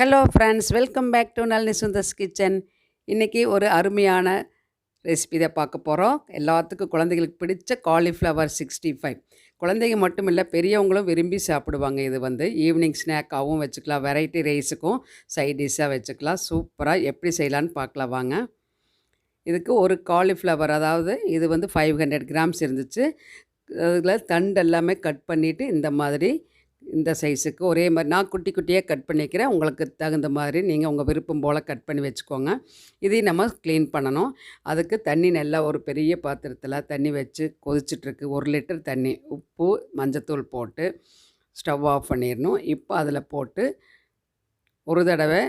Hello friends welcome back to Nalini Sundar's kitchen இன்றைக்கி ஒரு அருமையான ரெசிபி தான் பார்க்க போகிறோம் எல்லாத்துக்கும் குழந்தைகளுக்கு பிடிச்ச காலிஃப்ளவர் சிக்ஸ்டி ஃபைவ் குழந்தைங்க மட்டும் இல்லை பெரியவங்களும் விரும்பி சாப்பிடுவாங்க. இது வந்து ஈவினிங் ஸ்நாக்காகவும் வச்சுக்கலாம். வெரைட்டி ரைஸுக்கும் சைட் டிஷ்ஷாக வச்சுக்கலாம். சூப்பராக எப்படி செய்யலான்னு பார்க்கலாம். வாங்க. இதுக்கு ஒரு காலிஃப்ளவர் அதாவது இது வந்து ஃபைவ் ஹண்ட்ரட் கிராம்ஸ் இருந்துச்சு. அதில் தண்டு எல்லாமே கட் பண்ணிவிட்டு இந்த மாதிரி இந்த சைஸுக்கு ஒரே மாதிரி நான் குட்டி குட்டியாக கட் பண்ணிக்கிறேன். உங்களுக்கு தகுந்த மாதிரி நீங்கள் உங்கள் விருப்பம் போல் கட் பண்ணி வச்சுக்கோங்க. இதையும் நம்ம க்ளீன் பண்ணணும். அதுக்கு தண்ணி நல்லா ஒரு பெரிய பாத்திரத்தில் தண்ணி வச்சு கொதிச்சிட்ருக்கு. ஒரு லிட்டர் தண்ணி உப்பு மஞ்சத்தூள் போட்டு ஸ்டவ் ஆஃப் பண்ணிடணும். இப்போ அதில் போட்டு ஒரு தடவை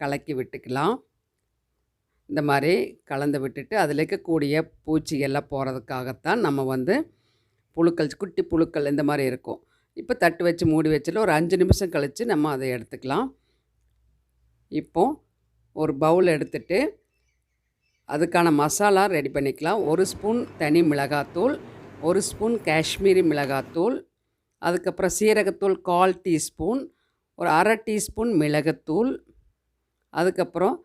கலக்கி விட்டுக்கலாம். இந்த மாதிரி கலந்து விட்டுட்டு அதில் இருக்கக்கூடிய பூச்சிகள்லாம் போகிறதுக்காகத்தான் நம்ம வந்து புழுக்கள் குட்டி புழுக்கள் இந்த மாதிரி இருக்கும். இப்போ தட்டு வச்சு மூடி வச்சில ஒரு அஞ்சு நிமிஷம் கழித்து நம்ம அதை எடுத்துக்கலாம். இப்போது ஒரு பவுல் எடுத்துட்டு அதுக்கான மசாலா ரெடி பண்ணிக்கலாம். ஒரு ஸ்பூன் தனி மிளகாத்தூள் ஒரு ஸ்பூன் காஷ்மீரி மிளகாத்தூள் அதுக்கப்புறம் சீரகத்தூள் கால் டீஸ்பூன் ஒரு அரை டீஸ்பூன் மிளகுத்தூள் அதுக்கப்புறம்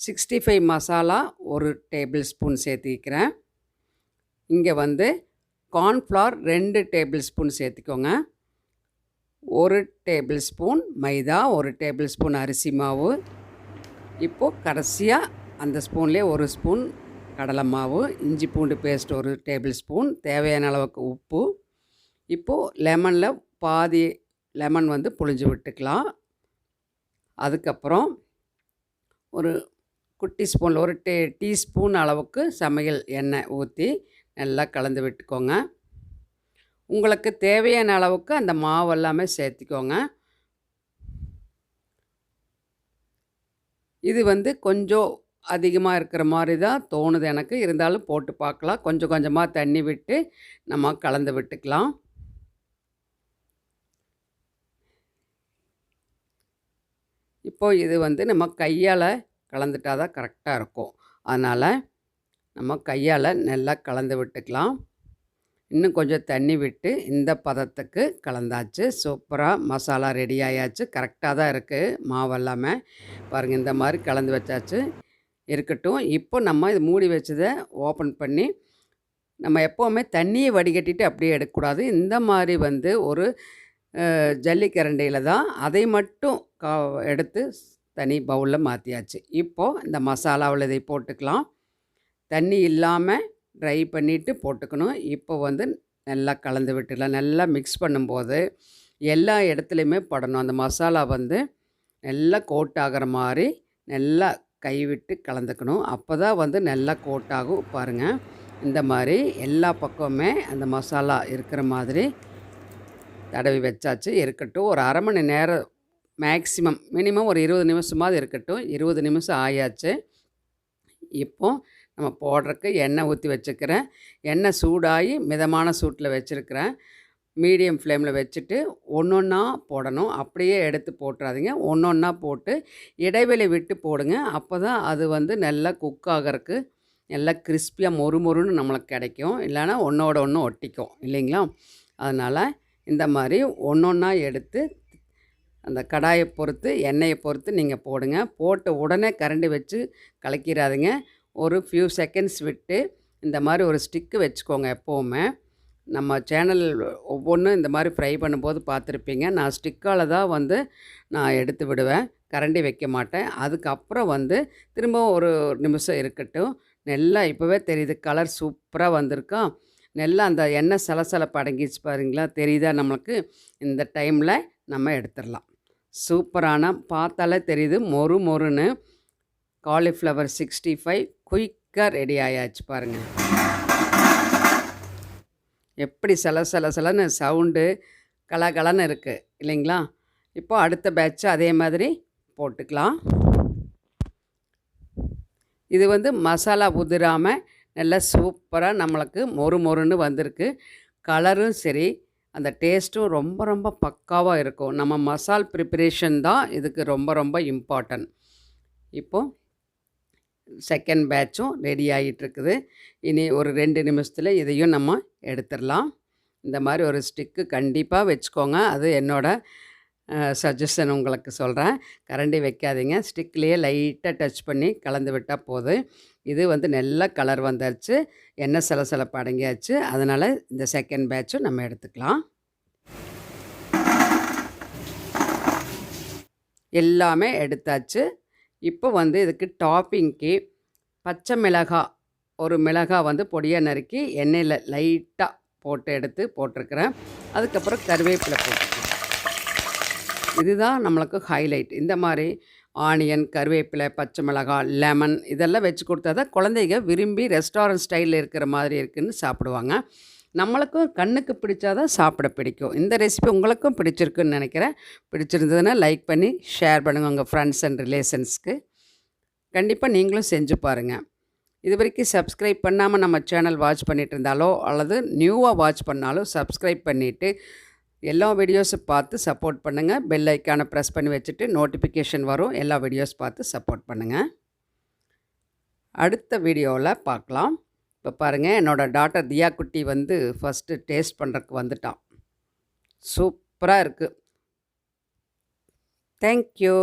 சிக்ஸ்டி ஃபைவ் மசாலா ஒரு டேபிள் ஸ்பூன் சேர்த்திக்கிறேன் இங்கே வந்து கார்ன்ஃப்ளவர் ரெண்டு டேபிள் ஸ்பூன் சேர்த்துக்கோங்க. ஒரு டேபிள் ஸ்பூன் மைதா ஒரு டேபிள் ஸ்பூன் அரிசி மாவு. இப்போது கடைசியாக அந்த ஸ்பூன்லேயே ஒரு ஸ்பூன் கடலை மாவு இஞ்சி பூண்டு பேஸ்ட் ஒரு டேபிள் ஸ்பூன் தேவையான அளவுக்கு உப்பு. இப்போது லெமனில் பாதி லெமன் வந்து புழிஞ்சு விட்டுக்கலாம். அதுக்கப்புறம் ஒரு குட்டி ஸ்பூனில் ஒரு டே டீஸ்பூன் அளவுக்கு சமையல் எண்ணெய் ஊற்றி நல்லா கலந்து விட்டுக்கோங்க. உங்களுக்கு தேவையான அளவுக்கு அந்த மாவு எல்லாமே சேர்த்திக்கோங்க. இது வந்து கொஞ்சம் அதிகமாக இருக்கிற மாதிரி தான் தோணுது எனக்கு. இருந்தாலும் போட்டு பார்க்கலாம். கொஞ்சம் கொஞ்சமாக தண்ணி விட்டு நம்ம கலந்து விட்டுக்கலாம். இப்போது இது வந்து நம்ம கையால் கலந்துட்டா தான் கரெக்டாக இருக்கும். அதனால் நம்ம கையால் நல்லா கலந்து விட்டுக்கலாம். இன்னும் கொஞ்சம் தண்ணி விட்டு இந்த பதத்துக்கு கலந்தாச்சு. சூப்பராக மசாலா ரெடி ஆயாச்சு. கரெக்டாக தான் இருக்குது மாவு எல்லாமே. பாருங்கள் இந்த மாதிரி கலந்து வச்சாச்சு. இருக்கட்டும். இப்போ நம்ம இது மூடி வச்சதை ஓப்பன் பண்ணி நம்ம எப்போவுமே தண்ணியை வடிகட்டிட்டு அப்படியே எடுக்கக்கூடாது. இந்த மாதிரி வந்து ஒரு ஜல்லிக்கரண்டையில் தான் அதை மட்டும் கா எடுத்து தனி பவுலில் மாற்றியாச்சு இப்போது இந்த மசாலாவில் இதை போட்டுக்கலாம். தண்ணி இல்லாமல் ட்ரை பண்ணிவிட்டு போட்டுக்கணும். இப்போ வந்து நல்லா கலந்து விட்டுடலாம் நல்லா மிக்ஸ் பண்ணும்போது எல்லா இடத்துலையுமே படணும். அந்த மசாலா வந்து நல்லா கோட் ஆகிற மாதிரி நல்லா கைவிட்டு கலந்துக்கணும். அப்போ தான் வந்து நல்லா கோட் ஆகும். பாருங்கள் இந்த மாதிரி எல்லா பக்கமுமே அந்த மசாலா இருக்கிற மாதிரி தடவி வச்சாச்சு. இருக்கட்டும். ஒரு அரை மணி நேரம் மேக்ஸிமம் மினிமம் ஒரு இருபது நிமிஷமாவது இருக்கட்டும். இருபது நிமிஷம் ஆயாச்சு. இப்போது நம்ம போடுறக்கு எண்ணெய் ஊற்றி வச்சுக்கிறேன். எண்ணெய் சூடாகி மிதமான சூட்டில் வச்சுருக்கிறேன். மீடியம் ஃப்ளேமில் வச்சுட்டு ஒன்று ஒன்றா போடணும். அப்படியே எடுத்து போட்டுறாதீங்க. ஒன்று ஒன்றா போட்டு இடைவெளி விட்டு போடுங்க. அப்போ தான் அது வந்து நல்லா குக் ஆகிறதுக்கு நல்லா கிறிஸ்பியாக மொறு மொறுன்னு நம்மளுக்கு கிடைக்கும். இல்லைன்னா ஒன்றோட ஒன்று ஒட்டிக்கும். இல்லைங்களா? அதனால் இந்த மாதிரி ஒன்று ஒன்றா எடுத்து அந்த கடாயை பொறுத்து எண்ணெயை பொறுத்து நீங்கள் போடுங்க. போட்ட உடனே கரண்டி வச்சு கலக்கிறாதுங்க. ஒரு ஃபியூ செகண்ட்ஸ் விட்டு இந்த மாதிரி ஒரு ஸ்டிக்கு வச்சுக்கோங்க எப்போவுமே. நம்ம சேனல் ஒவ்வொன்றும் இந்த மாதிரி ஃப்ரை பண்ணும்போது பார்த்துருப்பீங்க. நான் ஸ்டிக்கால் தான் வந்து நான் எடுத்து விடுவேன். கரண்டி வைக்க மாட்டேன். அதுக்கப்புறம் வந்து திரும்பவும் ஒரு நிமிஷம் இருக்கட்டும். நல்லா இப்போவே தெரியுது. கலர் சூப்பராக வந்திருக்கா. நல்லா அந்த எண்ணெய் சலசலப்பு அடங்கிச்சு பாருங்களா. தெரியுதா நம்மளுக்கு இந்த டைமில் நம்ம எடுத்துடலாம். சூப்பரான பார்த்தாலே தெரியுது. மொறு மொறுன்னு காலிஃப்ளவர் சிக்ஸ்டி ஃபைவ் குயிக்காக ரெடி ஆயாச்சு பாருங்கள் எப்படி சில சில சலன்னு சவுண்டு கலகலன்னு இருக்குது இல்லைங்களா? இப்போ அடுத்த பேட்ச் அதே மாதிரி போட்டுக்கலாம். இது வந்து மசாலா உதிராமல் நல்லா சூப்பராக நம்மளுக்கு மொறு மொறுன்னு வந்திருக்கு. கலரும் சரி அந்த டேஸ்ட்டும் ரொம்ப ரொம்ப பக்காவாக இருக்கும். நம்ம மசால் ப்ரிப்பரேஷன் தான் இதுக்கு ரொம்ப ரொம்ப இம்பார்ட்டன்ட் இப்போது செகண்ட் பேட்சும் ரெடி ஆகிட்டுருக்குது இனி ஒரு ரெண்டு நிமிஷத்தில் இதையும் நம்ம எடுத்துடலாம். இந்த மாதிரி ஒரு ஸ்டிக்கு கண்டிப்பாக வச்சுக்கோங்க. அது என்னோடய சஜஷன் உங்களுக்கு சொல்கிறேன் கரண்டி வைக்காதீங்க. ஸ்டிக்லேயே லைட்டாக டச் பண்ணி கலந்து விட்டால் போதும். இது வந்து நல்ல கலர் வந்துருச்சு. எண்ணெய் சலசலப்பு அடங்கியாச்சு. அதனால் இந்த செகண்ட் பேட்சும் நம்ம எடுத்துக்கலாம். எல்லாமே எடுத்தாச்சு. இப்போ வந்து இதுக்கு டாப்பிங்க்கு பச்சை மிளகாய் ஒரு மிளகாய் வந்து பொடியாக நறுக்கி எண்ணெயில் லைட்டாக போட்டு எடுத்து போட்டிருக்கிறேன். அதுக்கப்புறம் கருவேப்பிலை போட்டுருக்கேன் இதுதான் நம்மளுக்கு ஹைலைட். இந்த மாதிரி ஆனியன் கருவேப்பிலை பச்சை மிளகாய் லெமன் இதெல்லாம் வச்சு கொடுத்தா தான் குழந்தைங்க விரும்பி ரெஸ்டாரண்ட் ஸ்டைலில் இருக்கிற மாதிரி இருக்குதுன்னு சாப்பிடுவாங்க. நம்மளுக்கும் கண்ணுக்கு பிடிச்சாதான் சாப்பிட பிடிக்கும். இந்த ரெசிபி உங்களுக்கும் பிடிச்சிருக்குன்னு நினைக்கிறேன். பிடிச்சிருந்ததுன்னா லைக் பண்ணி ஷேர் பண்ணுங்கள் உங்கள் ஃப்ரெண்ட்ஸ் அண்ட் ரிலேஷன்ஸ்க்கு கண்டிப்பாக நீங்களும் செஞ்சு பாருங்கள் இது வரைக்கும் சப்ஸ்கிரைப் பண்ணாமல் நம்ம சேனல் வாட்ச் பண்ணிட்டு இருந்தாலோ அல்லது நியூவாக வாட்ச் பண்ணாலும் சப்ஸ்கிரைப் பண்ணிவிட்டு எல்லா வீடியோஸும் பார்த்து சப்போர்ட் பண்ணுங்கள் பெல் ஐக்கானை ப்ரெஸ் பண்ணி வச்சுட்டு நோட்டிஃபிகேஷன் வரும். எல்லா வீடியோஸ் பார்த்து சப்போர்ட் பண்ணுங்கள் அடுத்த வீடியோவில் பார்க்கலாம். இப்போ பாருங்கள் என்னோடய டாட்டர் தியா குட்டி வந்து ஃபஸ்ட்டு டேஸ்ட் பண்ணுறதுக்கு வந்துட்டான். சூப்பராக இருக்குது தேங்க்யூ